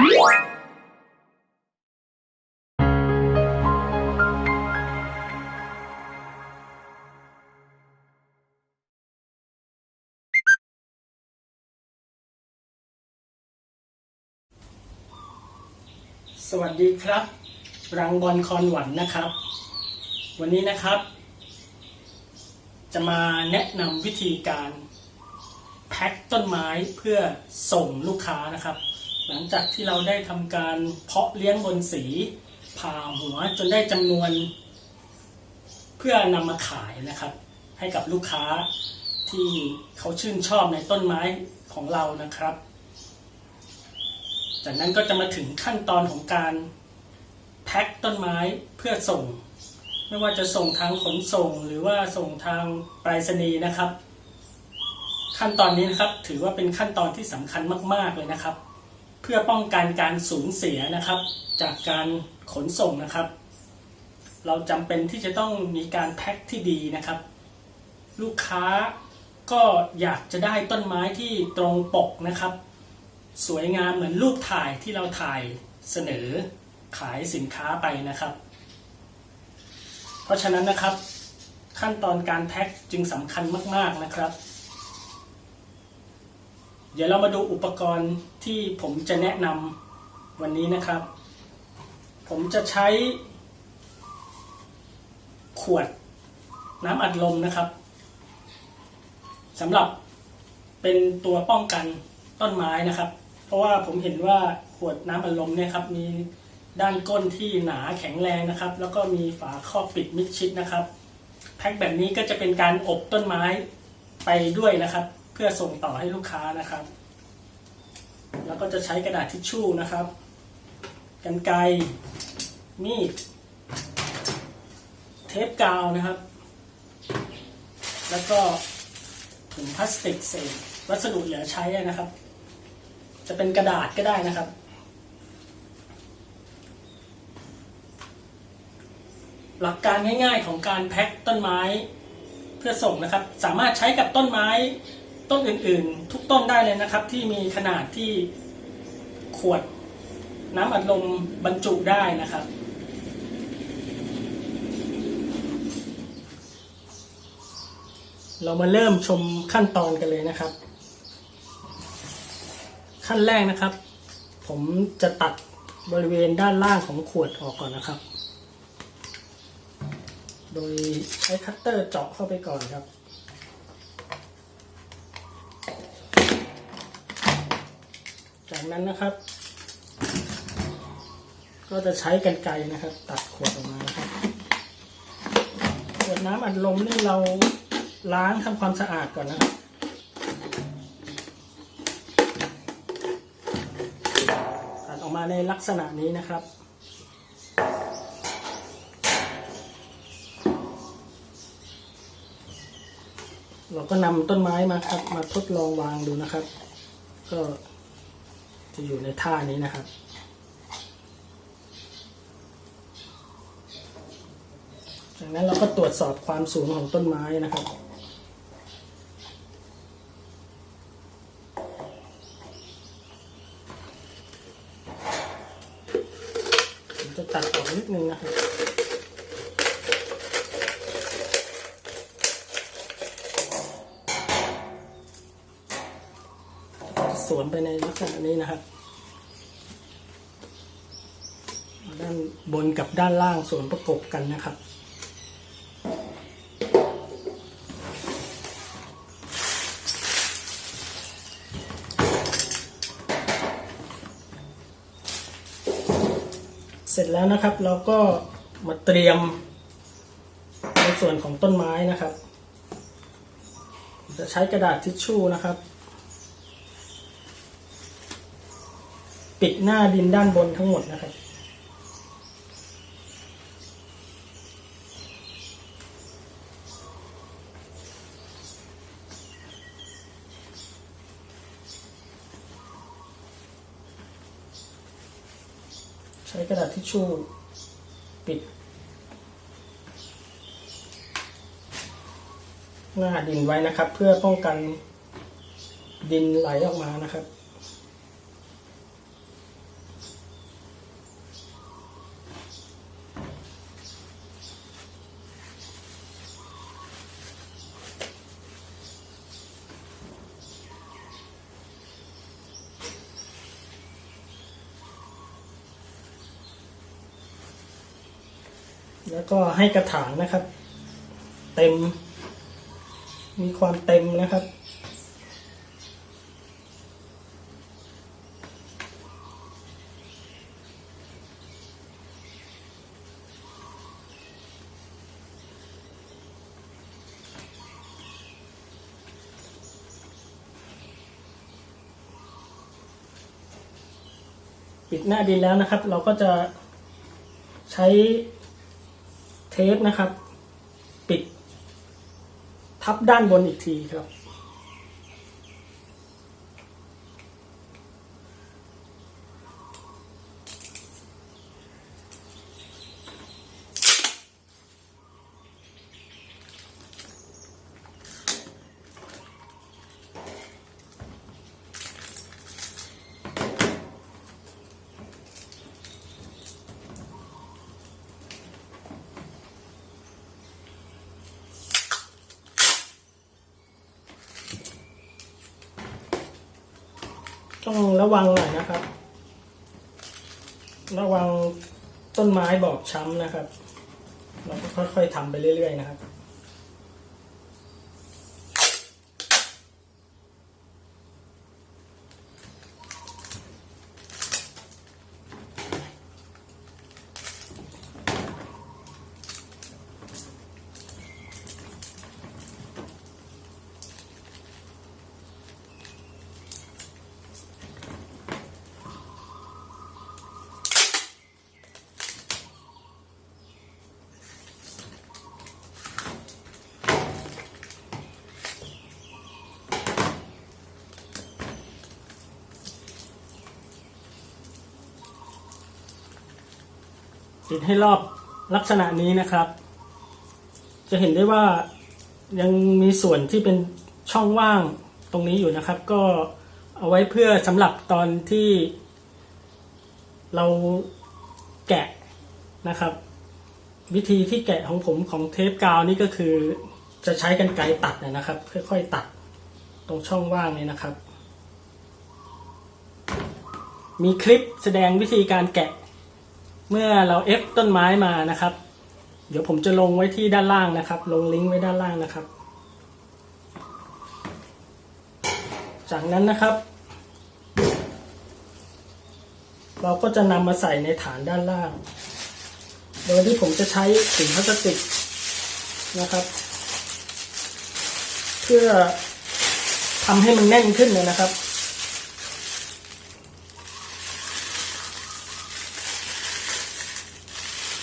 สวัสดีครับ รังบอลคอนหวันนะครับ วันนี้นะครับ จะมาแนะนำวิธีการแพ็คต้นไม้เพื่อส่งลูกค้านะครับ หลังจากที่เราได้ทำการเพาะเลี้ยงบนสีผ่าหัวจนได้จำนวน เพื่อนำมาขายนะครับ ให้กับลูกค้าที่เขาชื่นชอบในต้นไม้ของเรานะครับ จากนั้นก็จะมาถึงขั้นตอนของการแพ็คต้นไม้เพื่อส่ง ไม่ว่าจะส่งทางขนส่งหรือว่าส่งทางไปรษณีย์นะครับ ขั้นตอนนี้นะครับถือว่าเป็นขั้นตอนที่สำคัญมาก ๆ เลยนะครับ เพื่อป้องกันการสูญเสียนะครับ จากการขนส่งนะครับ เราจำเป็นที่จะต้องมีการแพ็คที่ดีนะครับ ลูกค้าก็อยากจะได้ต้นไม้ที่ตรงปกนะครับ สวยงามเหมือนรูปถ่ายที่เราถ่ายเสนอขายสินค้าไปนะครับ เพราะฉะนั้นนะครับขั้นตอนการแพ็คจึงสำคัญมาก ๆนะครับ เดี๋ยวเรามาดูอุปกรณ์ที่ผมจะแนะนำวันนี้นะครับ ผมจะใช้ ขวดน้ำอัดลมนะครับสำหรับเป็นตัวป้องกันต้นไม้นะครับ เพราะว่าผมเห็นว่าขวดน้ำอัดลมเนี่ยครับมีด้านก้นที่หนาแข็งแรงนะครับ แล้วก็มีฝาครอบปิดมิดชิดนะครับแพ็คแบบนี้ก็จะเป็นการอบต้นไม้ไปด้วยนะครับ พื่อส่งต่อให้ลูกค้านะครับ แล้วก็จะใช้กระดาษทิชชู่นะครับ กันไกรมีด เทปกาวนะครับ แล้วก็ถุงพลาสติกเศษวัสดุเหลือใช้นะครับ จะเป็นกระดาษก็ได้นะครับหลักการง่ายๆของการแพ็คต้นไม้เพื่อส่งนะครับ สามารถใช้กับต้นไม้ ต้นอื่นๆ ทุกต้นได้เลยนะครับ ที่มีขนาดที่ขวดน้ำอัดลมบรรจุได้นะครับ เรามาเริ่มชมขั้นตอนกันเลยนะครับ ขั้นแรกนะครับ ผมจะตัดบริเวณด้านล่างของขวดออกก่อนนะครับ โดยใช้คัตเตอร์เจาะเข้าไปก่อนครับ จากนั้นนะครับ ก็จะใช้กันไกรนะครับ ตัดขวดออกมานะครับขวดน้ำอัดลมนี่เราล้างทำความสะอาดก่อนนะครับตัดออกมาในลักษณะนี้นะครับเราก็นำต้นไม้มาครับ มาทดลองวางดูนะครับ ก็ จะอยู่ในท่านี้นะครับ จากนั้นเราก็ตรวจสอบความสูงของต้นไม้นะครับผมจะตัดออกนิดนึงนะครับ สวนไปในลักษณะนี้นะครับด้านบนกับด้านล่างสวนประกบกันนะครับ เสร็จแล้วนะครับเราก็มาเตรียมในส่วนของต้นไม้นะครับ จะใช้กระดาษทิชชู่นะครับ ปิดหน้าดินด้านบนทั้งหมดนะครับใช้กระดาษทิชชู่ปิด หน้าดินไว้นะครับ เพื่อป้องกันดินไหลออกมานะครับ ก็ให้กระถางนะครับ เต็ม มีความเต็มนะครับ ปิดหน้าดินแล้วนะครับ เราก็จะใช้ เทปนะครับ ปิด ทับด้านบนอีกทีครับ ระวังหน่อยนะครับ ระวังต้นไม้บอบช้ำนะครับ เราก็ค่อยๆทำไปเรื่อยๆนะครับ ติดให้รอบลักษณะนี้นะครับ จะเห็นได้ว่ายังมีส่วนที่เป็นช่องว่างตรงนี้อยู่นะครับ ก็เอาไว้เพื่อสำหรับตอนที่เราแกะนะครับ วิธีที่แกะของผมของเทปกาวนี่ก็คือจะใช้กันไกรตัดนะครับ ค่อยๆตัดตรงช่องว่างนี้นะครับ มีคลิปแสดงวิธีการแกะ เมื่อเราเอฟต้นไม้มานะครับ เดี๋ยวผมจะลงไว้ที่ด้านล่างนะครับ ลงลิงก์ไว้ด้านล่างนะครับ จากนั้นนะครับ เราก็จะนำมาใส่ในฐานด้านล่าง โดยที่ผมจะใช้ถุงพลาสติกนะครับ เพื่อทำให้มันแน่นขึ้นเลยนะครับ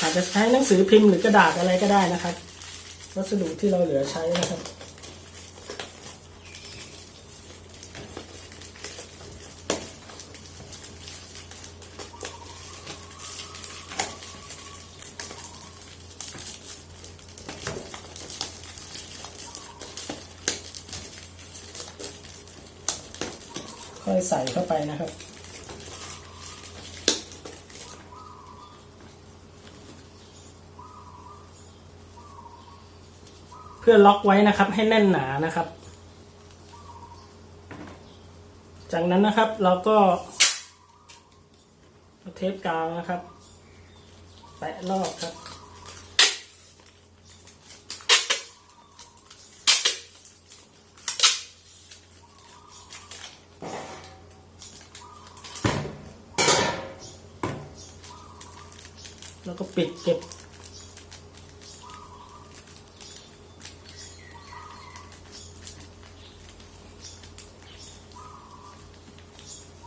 อาจจะใช้หนังสือพิมพ์หรือกระดาษอะไรก็ได้นะครับ วัสดุที่เราเหลือใช้นะครับค่อยใส่เข้าไปนะครับ พื่อล็อกไว้นะครับให้แน่นหนานะครับ จากนั้นนะครับเราก็เอาเทปกาวนะครับแปะรอบครับแล้วก็ปิดเก็บ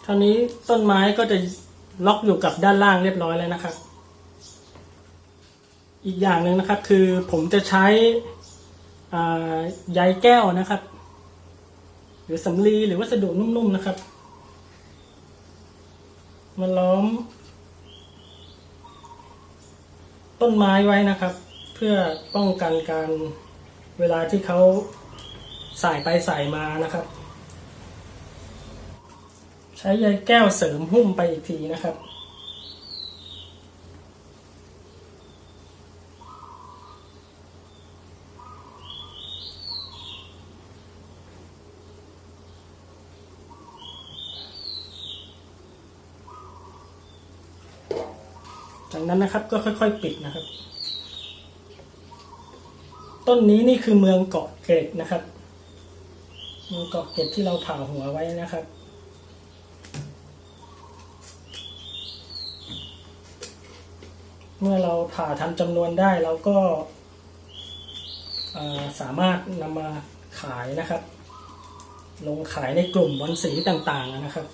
เท่านี้ต้นไม้ก็จะล็อกอยู่กับด้านล่างเรียบร้อยแล้วนะครับ อีกอย่างหนึ่งนะครับคือผมจะใช้ใยแก้วนะครับ หรือสำลีหรือวัสดุนุ่มๆนะครับมาล้อม ต้นไม้ไว้นะครับ เพื่อป้องกันการเวลาที่เขาใส่ไปใส่มานะครับ ช้ใยแก้วเสริมหุ้มไปอีกทีนะครับจากนั้นนะครับก็ค่อยๆ ปิดนะครับ ต้นนี้นี่คือเมืองเกาะเกร็ดนะครับ เมืองเกาะเกร็ดที่เราผ่าหัวไว้นะครับ เมื่อเราผ่าทำจำนวนได้เราก็สามารถนำมาขายนะครับ ลงขายในกลุ่มบอลสีต่างๆนะครับ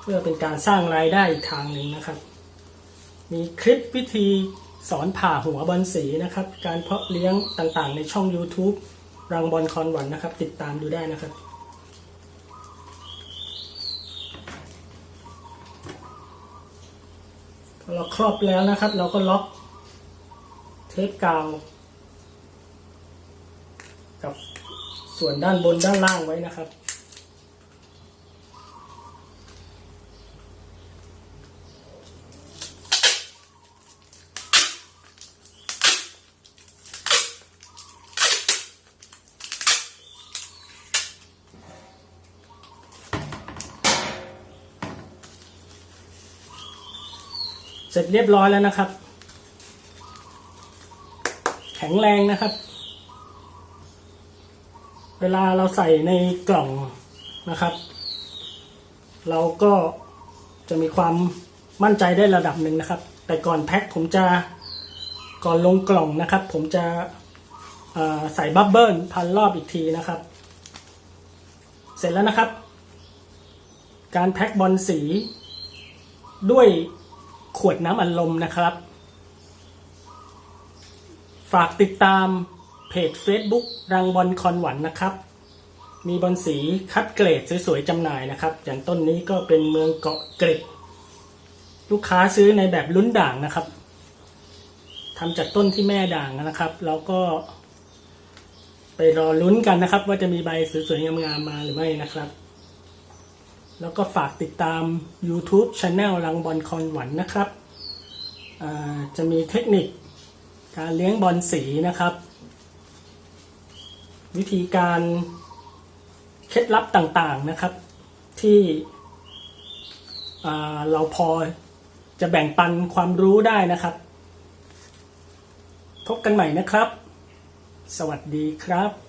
เพื่อเป็นการสร้างรายได้อีกทางหนึ่งนะครับ มีคลิปวิธีสอนผ่าหัวบอลสีนะครับ การเพาะเลี้ยงต่างๆ ในช่อง YouTube รังบอลคอนหวันนะครับ ติดตามดูได้นะครับ พอ เราครอบแล้วนะครับ เราก็ล็อกเทปกาว กับส่วนด้านบนด้านล่างไว้นะครับ เร็จเรียบร้อยแล้วนะครับ แข็งแรงนะครับ เวลาเราใส่ในกล่องนะครับ เราก็จะมีความมั่นใจได้ระดับหนึ่งนะครับ แต่ก่อนแพ็คผมจะก่อนลงกล่องนะครับ ผมจะใส่บับเบิลพันรอบอีกทีนะครับ เสร็จแล้วนะครับ การแพ็คบอลสีด้วย ขวดน้ำอัดลมนะครับ ฝากติดตามเพจ Facebook รังบอลคอนหวันนะครับ มีบอลสีคัดเกรดสวยๆจำหน่ายนะครับ อย่างต้นนี้ก็เป็นเมืองเกาะเกร็ดลูกค้าซื้อในแบบลุ้นด่างนะครับทำจากต้นที่แม่ด่างนะครับ แล้วก็ ไปรอลุ้นกันนะครับ ว่าจะมีใบสวยๆงามๆมาหรือไม่นะครับ แล้วก็ฝากติดตาม YouTube Channel รังบอลคอนหวันนะครับ จะมีเทคนิคการเลี้ยงบอลสีนะครับ วิธีการเคล็ดลับต่างๆนะครับ ที่เราพอจะแบ่งปันความรู้ได้นะครับ พบกันใหม่นะครับ สวัสดีครับ